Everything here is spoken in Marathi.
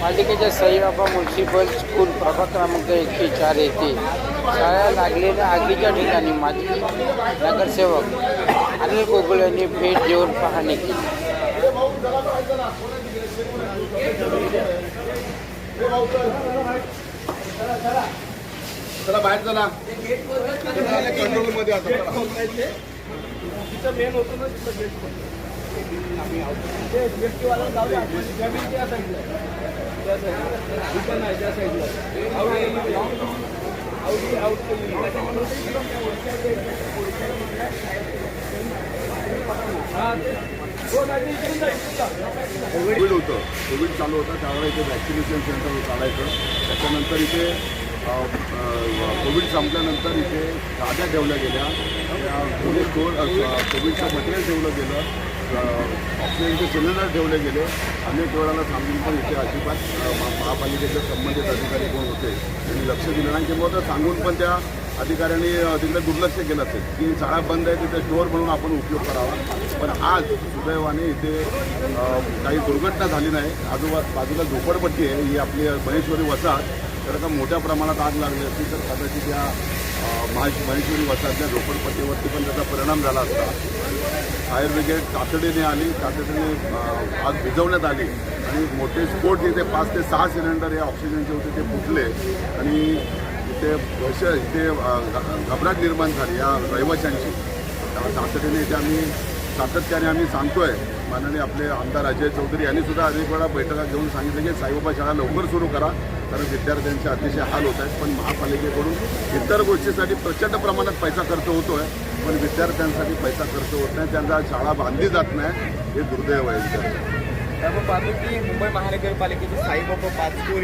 पालिकेच्या साईबाबा म्युन्सिपल स्कूल प्रभाग क्रमांक एकशे चार येथे शाळा लागलेल्या आगीच्या ठिकाणी माजी नगरसेवक अनिल गोकुळ यांनी भेट देऊन पाहणी केली. चला बाहेर चला. कंट्रोलमध्ये आता. कोविड होतं. कोविड चालू होतं त्यावेळेला इथे वॅक्सिनेशन सेंटर चालायचं. त्याच्यानंतर इथे कोविड संपल्यानंतर इथे गाद्या ठेवल्या गेल्या. कोविड कोविडचं मटेरियल ठेवलं गेलं. ऑक्सिजनचे सिलेंडर ठेवले गेले. अनेक वेळाला सांगून पण इथे अजिबात महापालिकेचे संबंधित अधिकारी कोण होते त्यांनी लक्ष दिलं नाही. किंवा तर सांगून पण त्या अधिकाऱ्यांनी तिकडे दुर्लक्ष केलं असेल. की शाळा बंद आहे तिथे स्टोअर म्हणून आपण उपयोग करावा. पण आज सुदैवाने इथे काही दुर्घटना झाली नाही. आजूबा बाजूला झोपडपट्टी आहे. ही आपली महेश्वरी वसाहत. तर का मोठ्या प्रमाणात आग लागली असती तर कदाचित या महेश महेश्वरी वसाहतल्या झोपडपट्टीवरती पण त्याचा परिणाम झाला असता. फायर ब्रिगेड तातडीने आली तातडीने आग भिजवण्यात आली आणि मोठे स्फोट जिथे पाच ते सहा सिलेंडर हे ऑक्सिजनचे होते ते फुटले आणि इथे इथे घबराट निर्माण झाली या रहिवाशांची. तातडीने इथे आम्ही सातत्याने आम्ही सांगतोय माननीय आपले आमदार अजय चौधरी यांनी सुद्धा अनेक वेळा बैठका घेऊन सांगितलं की साईबाबा शाळा लवकर सुरू करा कारण विद्यार्थ्यांचे अतिशय हाल होत आहेत पण महापालिकेकडून इतर गोष्टीसाठी प्रचंड प्रमाणात पैसा खर्च होतो आहे पण विद्यार्थ्यांसाठी पैसा खर्च होत नाही त्यांचा शाळा बांधली जात नाही हे दुर्दैव आहे. त्यामुळे पाहतो की मुंबई महानगरपालिकेचे साईबाबा पाचपूर